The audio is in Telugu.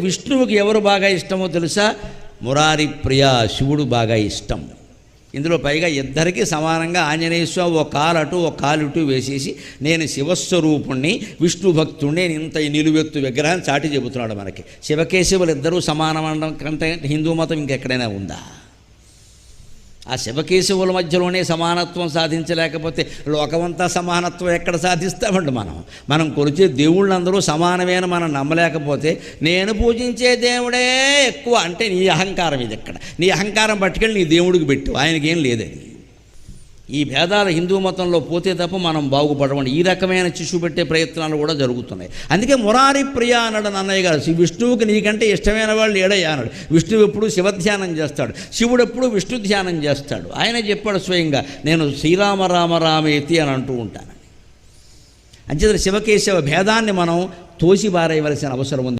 విష్ణువుకి ఎవరు బాగా ఇష్టమో తెలుసా? మురారి ప్రియ శివుడు బాగా ఇష్టం. ఇందులో పైగా ఇద్దరికీ సమానంగా ఆంజనేయ స్వామి ఒక కాలు అటు ఒక కాలు వేసేసి నేను శివస్వరూపుణ్ణి విష్ణు భక్తుణ్ణి నేను ఇంత నిలువెత్తు విగ్రహాన్ని చాటి చెబుతున్నాడు మనకి. శివకేశవులు ఇద్దరూ సమానమనడం కంటే హిందూ మతం ఇంకెక్కడైనా ఉందా? ఆ శివకేశవుల మధ్యలోనే సమానత్వం సాధించలేకపోతే లోకమంతా సమానత్వం ఎక్కడ సాధిస్తామండి మనం? మనం కొలిచే దేవుళ్ళందరూ సమానమేన మనం నమ్మలేకపోతే నేను పూజించే దేవుడే ఎక్కువ. అంటే నీ అహంకారం ఇది ఇక్కడ. నీ అహంకారం పట్టుకెళ్ళి నీ దేవుడికి పెట్టు. ఆయనకేం లేదని ఈ భేదాలు హిందూ మతంలో పోతే తప్ప మనం బాగుపడవండి. ఈ రకమైన చిచ్చు పెట్టే ప్రయత్నాలు కూడా జరుగుతున్నాయి. అందుకే మురారి ప్రియ అన్నాడు అన్నయ్య గారు విష్ణువుకి నీకంటే ఇష్టమైన వాళ్ళు ఏడయ్య అన్నాడు. విష్ణువు ఎప్పుడు శివధ్యానం చేస్తాడు. శివుడు ఎప్పుడు విష్ణు ధ్యానం చేస్తాడు. ఆయన చెప్పాడు స్వయంగా నేను శ్రీరామ రామ రామేతి అని అంటూ ఉంటాను. అంచేత శివకేశవ భేదాన్ని మనం తోసి బారేయవలసిన అవసరం ఉంది.